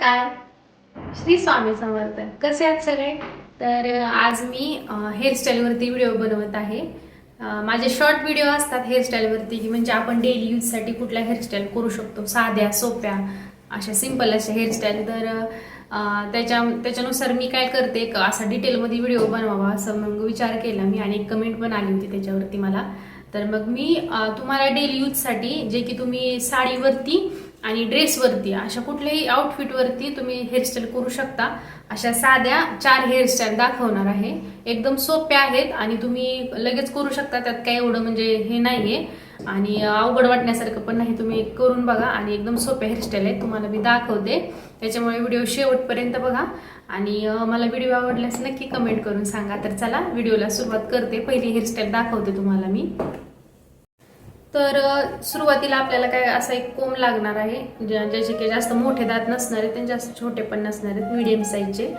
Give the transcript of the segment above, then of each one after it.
नमस्कार. श्री स्वामी समर्थ. कसे आहात सगळे? तर आज मी हेअरस्टाईलवरती व्हिडिओ बनवत आहे. माझे शॉर्ट व्हिडिओ असतात हेअरस्टाईलवरती की म्हणजे आपण डेली यूजसाठी कुठल्या हेअरस्टाईल करू शकतो. साध्या सोप्या अशा सिंपल अशा हेअरस्टाईल तर त्याच्या त्याच्यानुसार मी काय करते एक असा डिटेलमध्ये व्हिडिओ बनवावा असं मग विचार केला मी आणि एक कमेंट पण आली होती त्याच्यावरती मला. तर मग मी तुम्हाला डेली यूजसाठी जे की तुम्ही साडीवरती आणि ड्रेसवरती अशा कुठल्याही आउटफिटवरती तुम्ही हेअरस्टाईल करू शकता. अशा साध्या चार हेअरस्टाईल दाखवणार आहे. एकदम सोप्या आहेत आणि तुम्ही लगेच करू शकता त्यात काही एवढं म्हणजे हे नाही आहे आणि अवघड वाटण्यासारखं पण नाही तुम्ही करून बघा आणि एकदम सोप्या हेअरस्टाईल आहेत. तुम्हाला मी दाखवते. त्याच्यामुळे व्हिडिओ शेवटपर्यंत बघा. आणि मला व्हिडिओ आवडल्यास नक्की कमेंट करून सांगा. तर चला व्हिडिओला सुरुवात करते. पहिली हेअरस्टाईल दाखवते तुम्हाला मी. तर सुरुवातीला आपल्याला काय असा एक कोंब लागणार आहे ज्या- ज्याचे काही जास्त मोठे दात नसणार आहेत आणि जास्त छोटे पण नसणार आहेत मीडियम साईजचे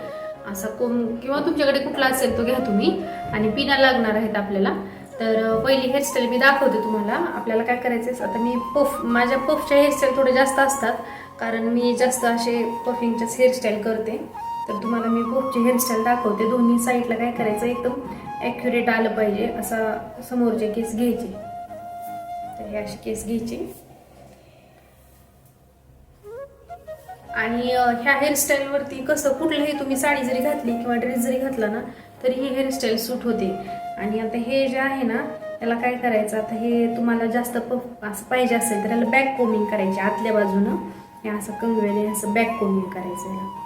असा कोंब किंवा तुमच्याकडे कुठला असेल तो घ्या तुम्ही. आणि पिना लागणार आहेत आपल्याला. तर पहिली हेअरस्टाईल मी दाखवते तुम्हाला. आपल्याला काय करायचं आहे आता मी पफ माझ्या पफच्या हेअरस्टाईल थोडे जास्त असतात. कारण मी जास्त असे पफिंगच्याच हेअरस्टाईल करते. तर तुम्हाला मी पफची हेअरस्टाईल दाखवते. दोन्ही साईडला काय करायचं एकदम ॲक्युरेट आलं पाहिजे. असा समोरचे केस घ्यायचे. तर हे अशी केस घ्यायची. आणि ह्या हेअरस्टाईलवरती कसं कुठलंही तुम्ही साडी जरी घातली किंवा ड्रेस जरी घातला ना तरी ही हेअरस्टाईल सूट होते. आणि आता हे जे आहे ना याला काय करायचं? आता हे तुम्हाला जास्त पफ असं पाहिजे असेल तर याला बॅक कोमिंग करायची आतल्या बाजूनं. हे असं कंगवेने असं बॅक कोमिंग करायचं याला.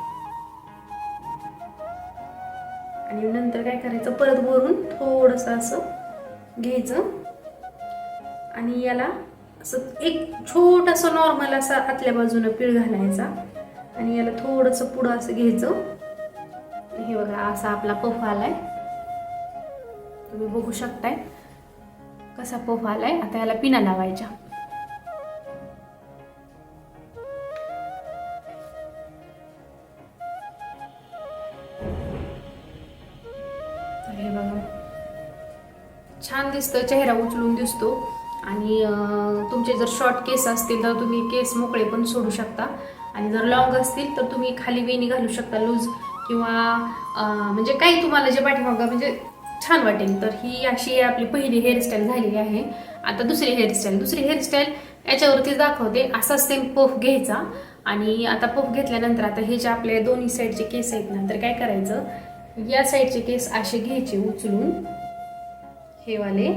आणि नंतर काय करायचं? परत वरून थोडंसं असं घ्यायचं. आणि याला असं एक छोटासा नॉर्मल असा आतल्या बाजूनं पीळ घालायचा. आणि याला थोडंसं पुढं असं घ्यायचं. हे बघा असा आपला पफ आलाय. तुम्ही बघू शकताय कसा पफ आलाय. आता याला पिना लावायच्या. हे बघा. छान दिसतं चेहरा उचलून दिसतो. आणि तुमचे जर शॉर्ट केस असतील तर तुम्ही केस मोकळे पण सोडू शकता. आणि जर लॉंग असतील तर तुम्ही खाली वेणी घालू शकता लूज किंवा म्हणजे काही तुम्हाला जे पाठीमागा म्हणजे छान वाटेल तर ही अशी आपली पहिली हेअरस्टाईल झालेली आहे. आता दुसरी हेअरस्टाईल दुसरी हेअरस्टाईल याच्यावरतीच दाखवते. असा सेम पफ घ्यायचा आणि आता पफ घेतल्यानंतर आता हे जे आपले दोन्ही साईडचे केस आहेत ना तर काय करायचं? या साईडचे केस असे घ्यायचे उचलून. हे वाले.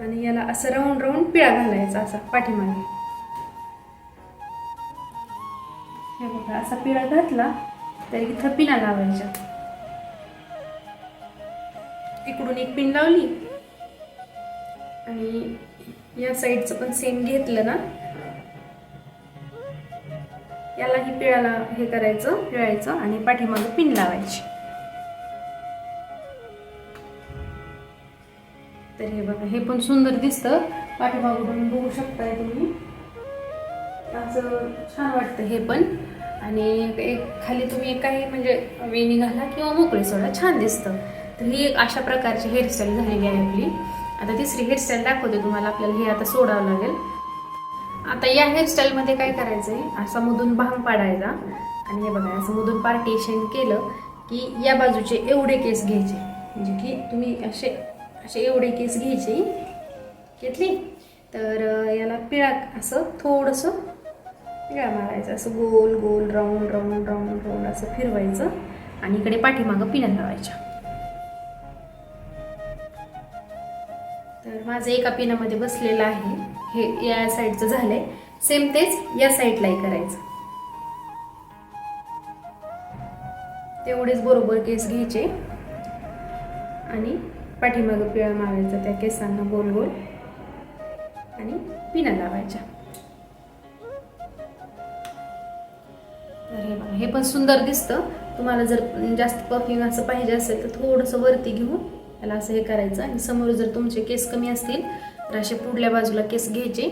आणि याला असं राऊंड राऊंड पिळा घालायचा असा पाठीमागे. हे बघा असा पिळा घातला तर इथं पिना लावायच्या. इकडून एक पिन लावली. आणि या साईडचं पण सेम घेतलं ना. यालाही पिळाला हे करायचं पिळायचं आणि पाठीमागे पिन लावायची. तर हे बघा हे पण सुंदर दिसतं. पाठीमागून बघू शकताय तुम्ही. असं छान वाटतं हे पण. आणि एक खाली तुम्ही काही म्हणजे वेणी घाला किंवा मोकळे सोडा छान दिसतं. तर ही एक अशा प्रकारची हेअरस्टाईल झालेली आहे आपली. आता तिसरी हेअरस्टाईल दाखवते तुम्हाला आपल्याला हे आता सोडावं लागेल. आता या हेअरस्टाईलमध्ये काय करायचं आहे असा मधून भांग पाडायचा. आणि हे बघा असं मधून पार्टिशन केलं की या बाजूचे एवढे केस घ्यायचे. म्हणजे की तुम्ही असे असे एवढे केस घ्यायचे. घेतली. तर याला पिळा असं थोडंसं पिळा मारायचं. असं गोल गोल राऊंड राऊंड राऊंड राऊंड असं फिरवायचं आणि इकडे पाठीमागं पिण्या लावायच्या. तर माझं एका पिनामध्ये बसलेलं आहे. हे या साईडचं झालंय. सेम तेच या साईडलाही करायचं. तेवढेच बरोबर केस घ्यायचे. आणि पाठीमागं पिळा मारायचा त्या केसांना गोल गोल आणि पिना लावायच्या. तर हे पण सुंदर दिसतं. तुम्हाला जर जास्त पफिंग असं पाहिजे असेल तर थोडंसं वरती घेऊन त्याला असं हे करायचं आणि समोर जर तुमचे केस कमी असतील तर असे पुढल्या बाजूला केस घ्यायचे.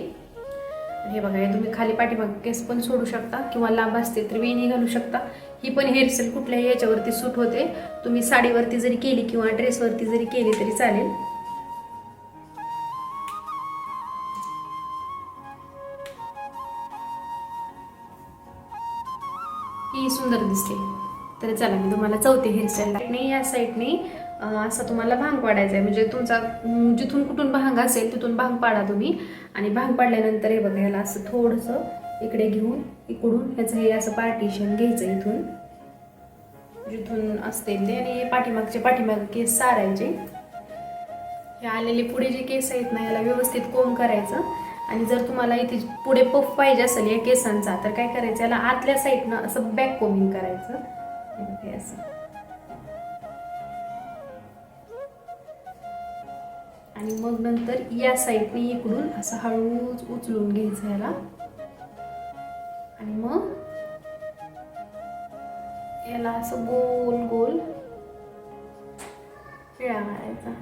हे बघा हे तुम्ही खाली पाठीमाग केस पण सोडू शकता किंवा लांब असते तर वेणी घालू शकता. ही पण हेअरस्टाईल कुठल्याही याच्यावरती सूट होते. तुम्ही साडीवरती जरी केली किंवा ड्रेसवरती जरी केली तरी चालेल. ही सुंदर दिसते. तर चला मी तुम्हाला चौथी हेअरस्टाईल नाही या साईडने असं तुम्हाला भांग पाडायचं आहे म्हणजे तुमचा जिथून कुठून भांग असेल तिथून भांग पाडा तुम्ही. आणि भांग पाडल्यानंतर हे बघा ह्याला असं थोडंसं इकडे घेऊन इकडून ह्याचं हे असं पार्टिशन घ्यायचं इथून. जिथून असतील ते. आणि हे पाठीमागचे पाठीमाग केस सारायचे. हे आलेले पुढे जे केस आहेत ना याला व्यवस्थित कोंब करायचं. आणि जर तुम्हाला इथे पुढे पफ पाहिजे असेल या केसांचा तर काय करायचं? याला आतल्या साईडनं असं बॅक कोमिंग करायचं. हे असं. आणि मग नंतर या साईडने इकडून असं हळूच उचलून घ्यायचं याला आणि मग याला असं गोल गोल पिळा मारायचा.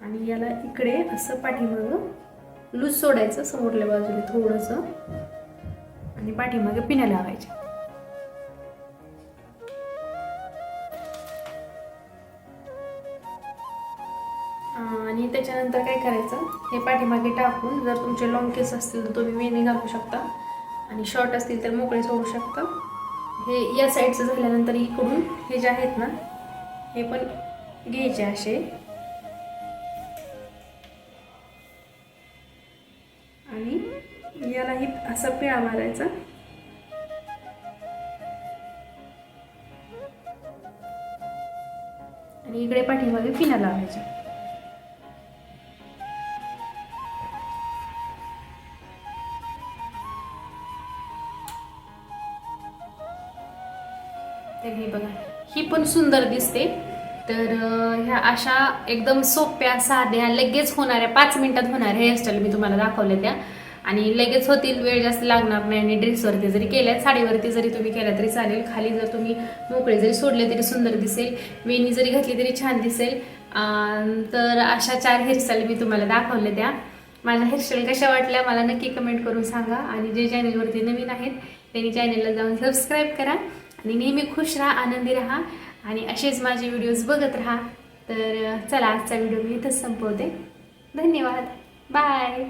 आणि याला इकडे असं पाठीमागं लूज सोडायचं समोरल्या बाजूने थोडंसं. आणि पाठीमागे पिण्या लावायच्या. आणि त्याच्यानंतर काय करायचं? हे पाठीमागे टाकून जर तुमचे लॉंग केस असतील तर तुम्ही वेणी घालू शकता. आणि शॉर्ट असतील तर मोकळे सोडू शकता. हे या साईडचं झाल्यानंतर इकडून हे जे आहेत ना हे पण घ्यायचे असे. आणि यालाही असा पिळा मारायचा. आणि इकडे पाठीमागे पिण्या लावायच्या तर हे बघा. ही पण सुंदर दिसते. तर ह्या अशा एकदम सोप्या साध्या लगेच होणाऱ्या पाच मिनिटात होणाऱ्या हेअरस्टाईल मी तुम्हाला दाखवल्या त्या. आणि लगेच होतील वेळ जास्त लागणार नाही. आणि ड्रेसवरती जरी केल्या साडीवरती जरी तुम्ही केल्या तरी चालेल. खाली जर तुम्ही मोकळे जरी सोडले तरी सुंदर दिसेल. वेणी जरी घातली तरी छान दिसेल. तर अशा चार हेअरस्टाईल मी तुम्हाला दाखवल्या त्या. माझ्या हेअरस्टाईल कशा वाटल्या मला नक्की कमेंट करून सांगा. आणि जे चॅनलवरती नवीन आहेत त्यांनी चॅनेलला जाऊन सबस्क्राईब करा. आणि नेहमी खुश राहा आनंदी राहा आणि असेच माझे व्हिडिओज बघत राहा. तर चला आजचा व्हिडिओ मी इथंच संपवते. धन्यवाद. बाय